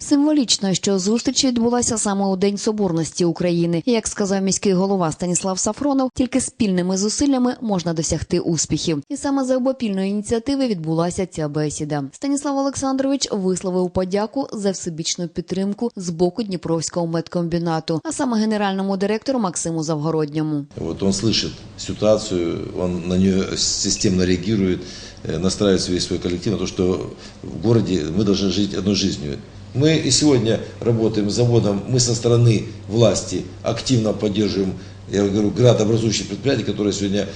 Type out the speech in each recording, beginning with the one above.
Символічно, що зустріч відбулася саме у День Соборності України. І, Як сказав міський голова Станіслав Сафронов, тільки спільними зусиллями можна досягти успіхів. І саме за обопільної ініціативи відбулася ця бесіда. Станіслав Олександрович висловив подяку за всебічну підтримку з боку Дніпровського медкомбінату, а саме генеральному директору Максиму Завгородньому. Вот он слышит ситуацию, он на нее системно реагирует, э, настраивает весь свой коллектив на то, что в городе мы должны жить одной жизнью. Мы и сегодня работаем с заводом, мы со стороны власти активно поддерживаем, я говорю, градообразующие предприятия, которые сегодня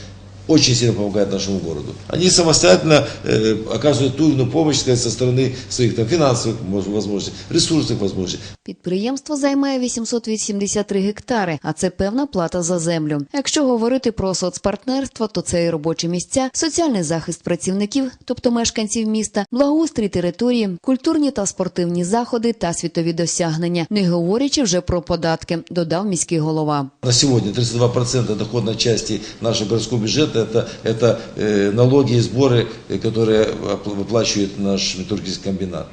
очень сильно помогают нашему городу. Они самостоятельно э, оказывают ту или иную помощь сказать, со стороны своих там, финансовых мож- возможностей, ресурсных возможностей. Підприємство займає 883 гектари, а це певна плата за землю. Якщо говорити про соцпартнерство, то це і робочі місця, соціальний захист працівників, тобто мешканців міста, благоустрій території, культурні та спортивні заходи та світові досягнення, не говорячи вже про податки, додав міський голова. На сегодня 32% доходной части нашего городского бюджета это, это э, налоги и сборы, э, которые опл- выплачивает наш металлургический комбинат.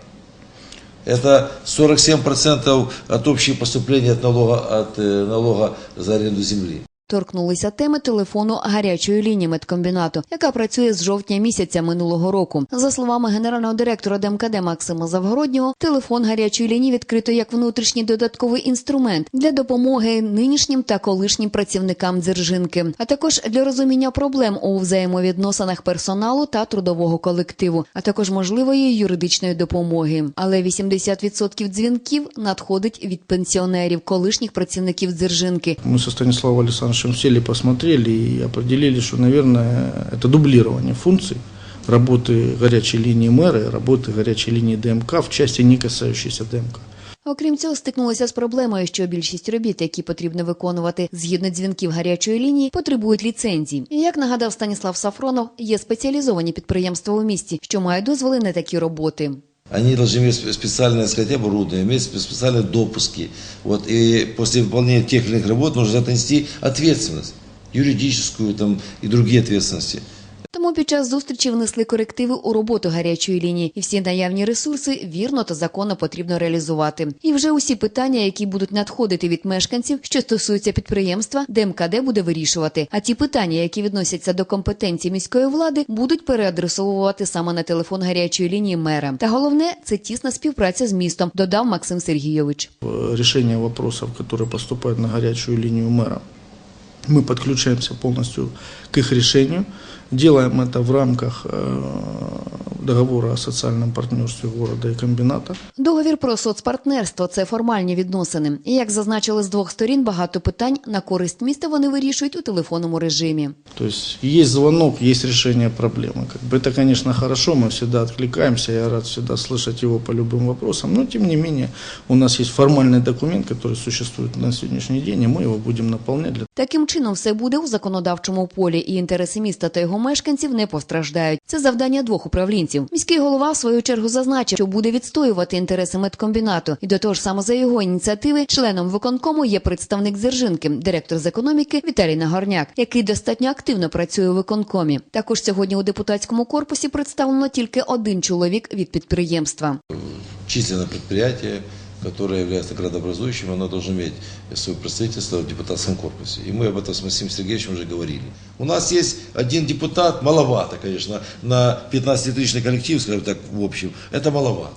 Это 47% от общих поступлений от налога, от э, налога за аренду земли. Торкнулися теми телефону гарячої лінії медкомбінату, яка працює з жовтня місяця минулого року. За словами генерального директора ДМКД Максима Завгороднього, телефон гарячої лінії відкрито як внутрішній додатковий інструмент для допомоги нинішнім та колишнім працівникам дзержинки, а також для розуміння проблем у взаємовідносинах персоналу та трудового колективу, а також можливої юридичної допомоги. Але 80% дзвінків надходить від пенсіонерів, колишніх працівників дзержинки, Мы со Станиславом Александровичем сели, посмотрели и определили, что, наверное, это дублирование функций работы горячей линии мэра и работы горячей линии ДМК в части, не касающейся ДМК. Окрім цього, стикнулися з проблемою, що більшість робіт, які потрібно виконувати згідно дзвінків гарячої лінії, потребують ліцензій. І як нагадав Станіслав Сафронов, є спеціалізовані підприємства у місті, що мають дозволи на такі роботи. Они должны иметь спе- специальное, так сказать, оборудование, иметь спе- специальные допуски. Вот, и после выполнения тех или иных работ нужно отнести ответственность, юридическую там, и другие ответственности. Тому під час зустрічі внесли корективи у роботу гарячої лінії, і всі наявні ресурси вірно та законно потрібно реалізувати. І вже усі питання, які будуть надходити від мешканців, що стосуються підприємства, ДМКД буде вирішувати. А ті питання, які відносяться до компетенції міської влади, будуть переадресовувати саме на телефон гарячої лінії мера. Та головне це тісна співпраця з містом, додав Максим Сергійович. В Решение вопросов, которые поступают на горячую линию мэра, мы подключаемся полностью к их решению. Делаем это в рамках э, договора о социальном партнерстве города и комбината. Договір про соцпартнерство це формальні відносини. І як зазначили з двох сторін, багато питань на користь міста вони вирішують у телефонному режимі. То есть есть звонок, есть решение проблемы. Как бы это, конечно, хорошо, мы всегда откликаемся, я рад всегда слышать его по любым вопросам, но тем не менее у нас есть формальный документ, который существует на сегодняшний день, и мы его будем наполнять для Таким чином, все буде у законодавчому полі, і інтереси міста та його мешканців не постраждають. Це завдання двох управлінців. Міський голова в свою чергу зазначив, що буде відстоювати інтереси медкомбінату. І до того ж, саме за його ініціативи, членом виконкому є представник Дзержинки, директор з економіки Віталій Нагорняк, який достатньо активно працює у виконкомі. Також сьогодні у депутатському корпусі представлено тільки один чоловік від підприємства. Численное предприятие, которое является градообразующим, оно должно иметь свое представительство в депутатском корпусе. И мы об этом с Максимом Сергеевичем уже говорили. У нас есть один депутат, маловато, конечно, на 15-тысячный коллектив, скажем так, в общем, это маловато.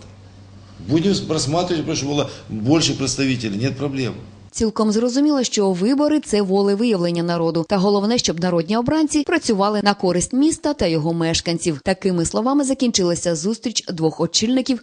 Будем рассматривать, потому что было больше представителей, нет проблем. Цілком зрозуміло, що вибори це волевиявлення народу. Та головне, щоб народні обранці працювали на користь міста та його мешканців. Такими словами закінчилася зустріч двох очільників